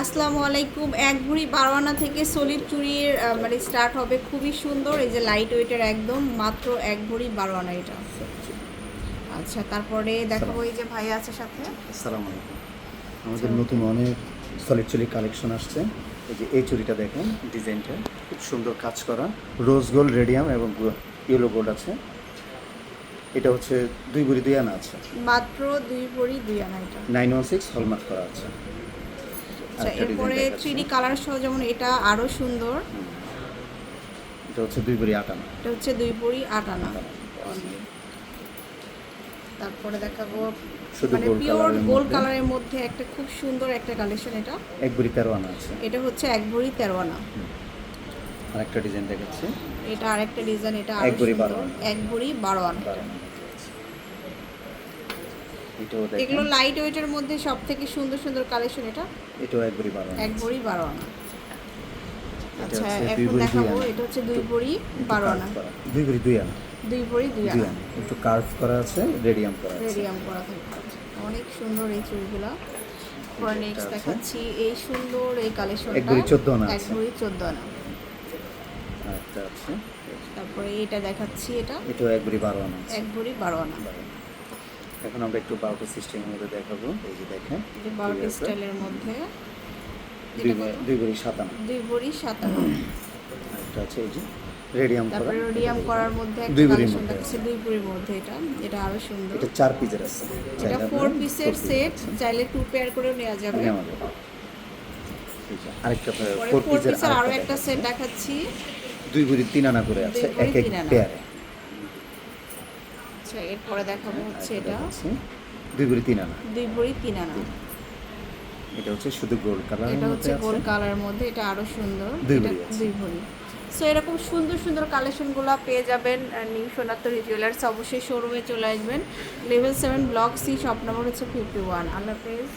আসসালামু আলাইকুম। এক ভরি বারোয়ানা থেকে সলিড চুরির মানে স্টার্ট হবে খুবই সুন্দর। এই যে লাইট ওয়েটের একদম মাত্র এক ভরি বারোয়ানা এটা। আচ্ছা তারপরে দেখাবো এই যে ভাই আছে সাথে। আসসালামু আলাইকুম। আমাদের নতুন অনেক সলিড চুরি কালেকশন আসছে। এই যে এই চুরিটা দেখেন ডিজাইনটা। খুব সুন্দর কাজ করা। রোজ গোল্ড রেডিয়াম এবং ইয়েলো গোল্ড আছে। এটা হচ্ছে দুই বুড়ি দুই আনা আছে। মাত্র দুই ভরি দুই আনা এটা। নাইন ওয়ান সিক্স হলমার্ক করা আছে। আচ্ছা এরপরে থ্রি ডি কালার সহ যেমন এটা আরও সুন্দর। এটা হচ্ছে দুই বুড়ি আট আনা এটা হচ্ছে দুই ভরি আট আনা তারপরে দেখাবো মানে পিওর গোল্ড কালারের মধ্যে? একটা খুব সুন্দর একটা কালেকশন এটা। এক বুড়ি তেরো আনা আছে। এটা হচ্ছে এক ভরি তেরো আনা। ডিজাইন দেখাচ্ছি। এটা আরেকটা ডিজাইন এটা এক ভরি। বারো এক ভরি বারো আনা। এটাও দেখেন। এগুলো লাইট ওয়েটের মধ্যে সব থেকে সুন্দর সুন্দর কালেকশন এটা? এটাও এক বুড়ি বারো এক ভরি বারো আনা আচ্ছা হচ্ছে এখন দেখাবো এটা হচ্ছে দুই ভরি একটু বারো carve আনা দুই বুড়ি দুই আনা। দুই ভরি দুই আনা। একটু কার্ভ করা আছে রেডিয়াম করা আছে। রেডিয়াম করা থাকবে। অনেক সুন্দর এই চুড়িগুলো। পরে নেক্সট দেখাচ্ছি এই সুন্দর এই কালেকশনটা এক ভরি 14 আনা এক। ভরি চোদ্দ আনা। আর একটা তারপরে এটা দেখাচ্ছি এটা। এটাও এক বুড়ি বারো আনা এক ভরি বারো আনা। এখন আমরা একটু বারোটা সিস্টেমের মধ্যে দেখাবো। এই যে দেখেন বারোটি স্টাইলের মধ্যে। দুই এটা কত? দুই ভরি সাত আনা একটা আছে এই যে রেডিয়াম করা। তারপরে রেডিয়াম করার মধ্যে একটা দুই ভরির মধ্যে দেখাচ্ছে দুই ভরির মধ্যে এটা এটা আরও সুন্দর। এটা চার পিসের আছে। এটা ফোর পিসের সেট চাইলে টু পেয়ার করেও নেওয়া যাবে। যাবে। আরেকটা ফোর পিসের আরও একটা সেট দেখাচ্ছি। দুই বুড়ি তিন আনা করে আছে এক এক পেয়ারে আচ্ছা এরপরে দেখাবো হচ্ছে এটা। দুই ভরি তিন আনা। দুই ভরি তিন আনা। এটা হচ্ছে শুধু গোল্ড কালার এটা হচ্ছে গোল্ড কালার মধ্যে এটা আরও সুন্দর। দুই ভরি সো এরকম সুন্দর সুন্দর কালেকশনগুলো পেয়ে যাবেন নিউ সোনাত্তর জুয়েলার্স অবশ্যই শোরুমে চলে আসবেন। Level seven block C shop number হচ্ছে ফিফটি ওয়ান আল্লাহ হাফেজ।